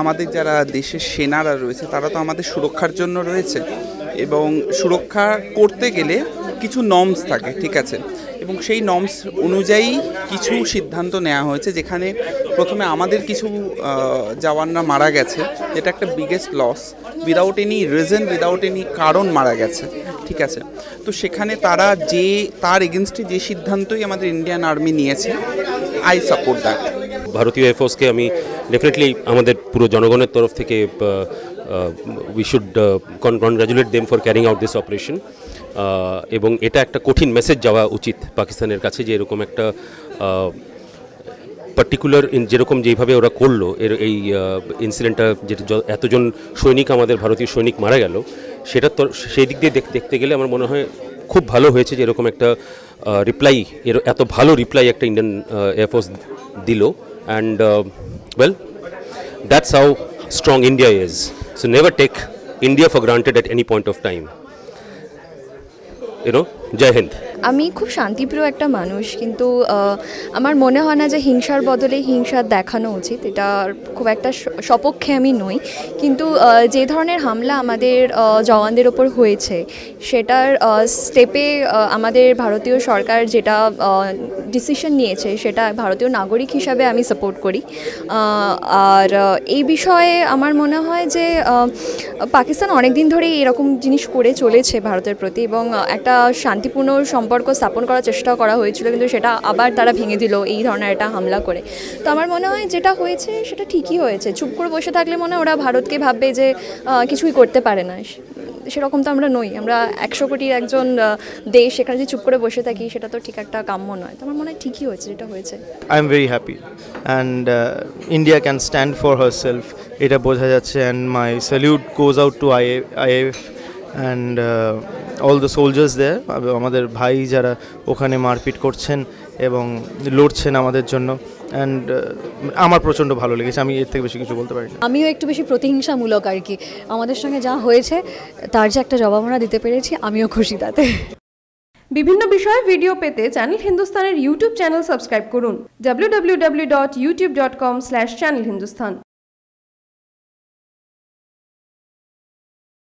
আমাদের যারা দেশের সেনারা রয়েছে, তারা তো আমাদের সুরক্ষার জন্য রয়েছে এবং সুরক্ষা করতে গেলে কিছু নর্মস থাকে, ঠিক আছে? এবং সেই নর্মস অনুযায়ী কিছু সিদ্ধান্ত নেওয়া হয়েছে, যেখানে প্রথমে আমাদের কিছু জওয়ানরা মারা গেছে। যেটা একটা biggest loss without any reason without any কারণ মারা গেছে, ঠিক আছে? তো সেখানে তারা যে, তার এগেনস্টে যে সিদ্ধান্তই আমাদের ইন্ডিয়ান আর্মি নিয়েছে আই সাপোর্ট দ্যাট ভারতীয় এয়ারফোর্সকে আমি ডেফিনেটলি আমাদের পুরো জনগণের তরফ থেকে we should congratulate them for carrying out this operation এবং এটা একটা কঠিন মেসেজ যাওয়া উচিত পাকিস্তানের কাছে যে এরকম একটা পার্টিকুলার যেরকম যেইভাবে ওরা করল, এর এই ইনসিডেন্টটা যেটা এতজন সৈনিক, আমাদের ভারতীয় সৈনিক মারা গেল, সেটা তো সেই দিক দিয়ে দেখ- দেখতে গেলে আমার মনে হয় খুব ভালো হয়েছে যে এরকম একটা রিপ্লাই এর এত ভালো রিপ্লাই একটা ইন্ডিয়ান এয়ারফোর্স দিল। and uh, well, that's how strong India is. So never take India for granted at any point of time. You know, Jai Hind. আমি খুব শান্তিপ্রিয় একটা মানুষ, কিন্তু আমার মনে হয় না যে হিংসার বদলে হিংসা দেখানো উচিত। এটা খুব একটা সপক্ষে আমি নই। কিন্তু যে ধরনের হামলা আমাদের জওয়ানদের ওপর হয়েছে, সেটার স্টেপে আমাদের ভারতীয় সরকার যেটা ডিসিশন নিয়েছে, সেটা ভারতীয় নাগরিক হিসাবে আমি সাপোর্ট করি। আর এই বিষয়ে আমার মনে হয় যে পাকিস্তান অনেক দিন ধরেই এরকম জিনিস করে চলেছে ভারতের প্রতি এবং একটা শান্তিপূর্ণ সম্পর্ক স্থাপন করার চেষ্টা করা হয়েছিল, কিন্তু সেটা আবার তারা ভেঙে দিল এই ধরনের একটা হামলা করে। তো আমার মনে হয় যেটা হয়েছে সেটা ঠিকই হয়েছে। চুপ করে বসে থাকলে মনে হয় ওরা ভারতকে ভাববে যে কিছুই করতে পারে না। সেরকম তো আমরা নই। আমরা একশো কোটির একজন দেশ, সেখানে যদি চুপ করে বসে থাকি, সেটা তো ঠিক একটা কাম্য নয়। তো আমার মনে হয় ঠিকই হয়েছে যেটা হয়েছে। I am very happy and India can stand for herself এটা বোঝা যাচ্ছে। And my salute goes out to I I F and all the soldiers there আমাদের ভাই যারা ওখানে মারপিট করছেন এবং লড়ছেন আমাদের জন্য অ্যান্ড আমার প্রচণ্ড ভালো লেগেছে আমি এর থেকে বেশি কিছু বলতে পারি না। আমিও একটু বেশি প্রতিহিংসামূলক আর কি। আমাদের সঙ্গে যা হয়েছে তার যে একটা জবাব আমরা দিতে পেরেছি আমিও খুশি তাতে। বিভিন্ন বিষয়ে ভিডিও পেতে চ্যানেল হিন্দুস্তানের ইউটিউব চ্যানেল সাবস্ক্রাইব করুন। www.youtube.com/channelhindustan